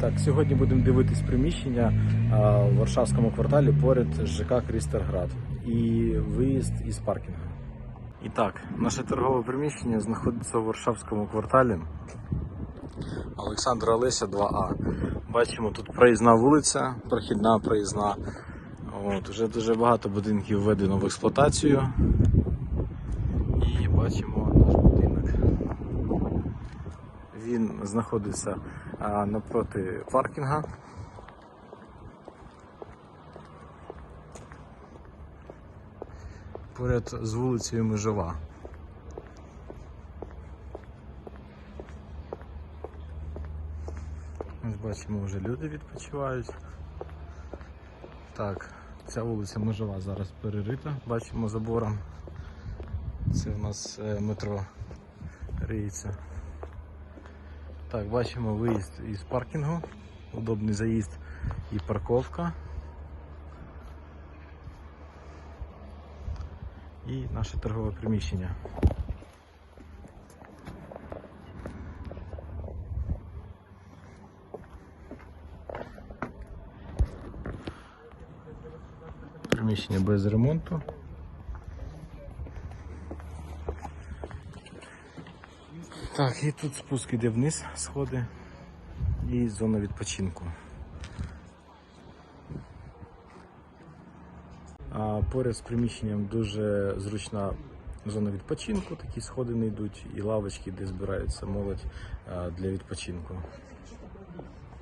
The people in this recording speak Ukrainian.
Так, сьогодні будемо дивитись приміщення в Варшавському кварталі поряд ЖК Крістерград і виїзд із паркінгу. І так, наше торгове приміщення знаходиться у Варшавському кварталі Олександра Олеся 2А. Бачимо тут проїзна вулиця, прохідна проїзна. От, уже дуже багато будинків введено в експлуатацію. І бачимо наш будинок. Він знаходиться напроти паркінга. Поряд з вулицею Межова. Ось бачимо, вже люди відпочивають. Так, ця вулиця Межова зараз перерита, бачимо забором. Це в нас е, метро риється. Так, бачимо виїзд із паркінгу, удобний заїзд і парковка. І наше торгове приміщення. Приміщення без ремонту. Так, і тут спуск іде вниз, сходи і зона відпочинку. А поряд з приміщенням дуже зручна зона відпочинку, такі сходи не йдуть, і лавочки, де збирається молодь для відпочинку.